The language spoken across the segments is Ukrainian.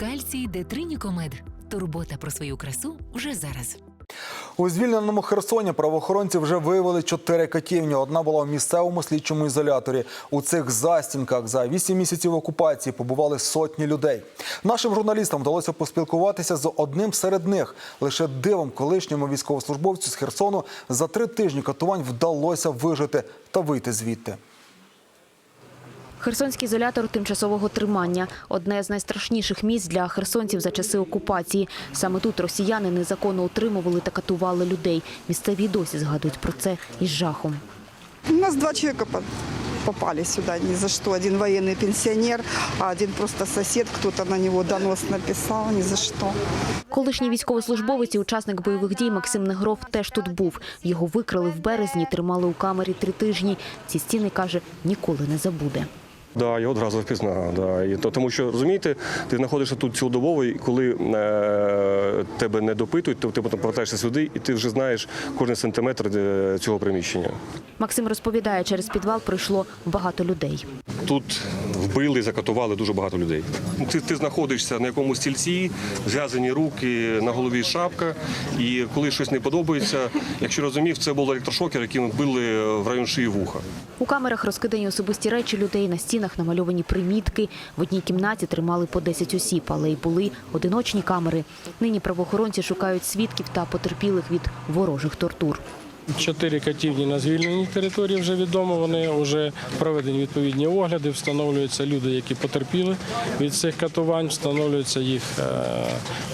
Кальцій Детринікомед. Турбота про свою красу вже зараз. У звільненому Херсоні правоохоронці вже виявили чотири катівні. Одна була в місцевому слідчому ізоляторі. У цих застінках за вісім місяців окупації побували сотні людей. Нашим журналістам вдалося поспілкуватися з одним серед них. Лише дивом колишньому військовослужбовцю з Херсону за три тижні катувань вдалося вижити та вийти звідти. Херсонський ізолятор тимчасового тримання одне з найстрашніших місць для херсонців за часи окупації. Саме тут росіяни незаконно утримували та катували людей. Місцеві досі згадують про це із жахом. У нас два человека по- попали сюда ни за что. Один военный пенсионер, а один просто сосед, кто-то на него донос написал, ни за что. Колишній військовослужбовець і учасник бойових дій Максим Негров теж тут був. Його викрали в березні, тримали у камері три тижні. Ці стіни каже, ніколи не забуде. Да, я одразу впізнав. Да. І то, тому що розумієте, ти знаходишся тут цілодобово, і коли е, тебе не допитують, то ти потім повертаєшся сюди, і ти вже знаєш кожен сантиметр е, цього приміщення. Максим розповідає, через підвал пройшло багато людей. Тут вбили, закатували дуже багато людей. Ти, ти знаходишся на якомусь стільці, зв'язані руки, на голові шапка. І коли щось не подобається, якщо розумів, це був електрошокер, яким били в район шиї вуха. У камерах розкидані особисті речі людей, на стінах намальовані примітки. В одній кімнаті тримали по 10 осіб, але й були одиночні камери. Нині правоохоронці шукають свідків та потерпілих від ворожих тортур. Чотири катівні на звільненій території вже відомо. Вони вже проведені відповідні огляди. Встановлюються люди, які потерпіли від цих катувань, встановлюються їх е,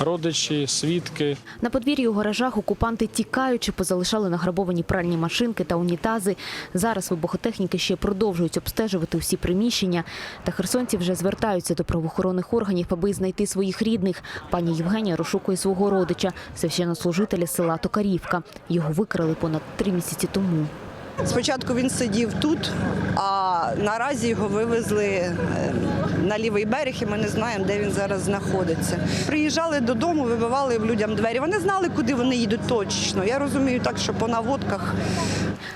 родичі, свідки. На подвір'ї у гаражах окупанти тікаючи позалишали награбовані пральні машинки та унітази. Зараз вибухотехніки ще продовжують обстежувати всі приміщення. Та херсонці вже звертаються до правоохоронних органів, аби знайти своїх рідних. Пані Євгенія розшукує свого родича, священнослужителя села Токарівка. Його викрали понад три місяці тому. Спочатку він сидів тут, а наразі його вивезли е, на лівий берег, і ми не знаємо, де він зараз знаходиться. Приїжджали додому, вибивали людям двері. Вони знали, куди вони їдуть точно. Я розумію так, що по наводках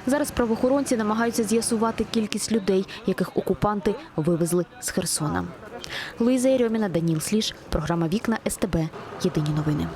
Зараз правоохоронці намагаються з'ясувати кількість людей, яких окупанти вивезли з Херсона. Луїза Єрьоміна, Даніл Сліж, програма Вікна СТБ. Єдині новини.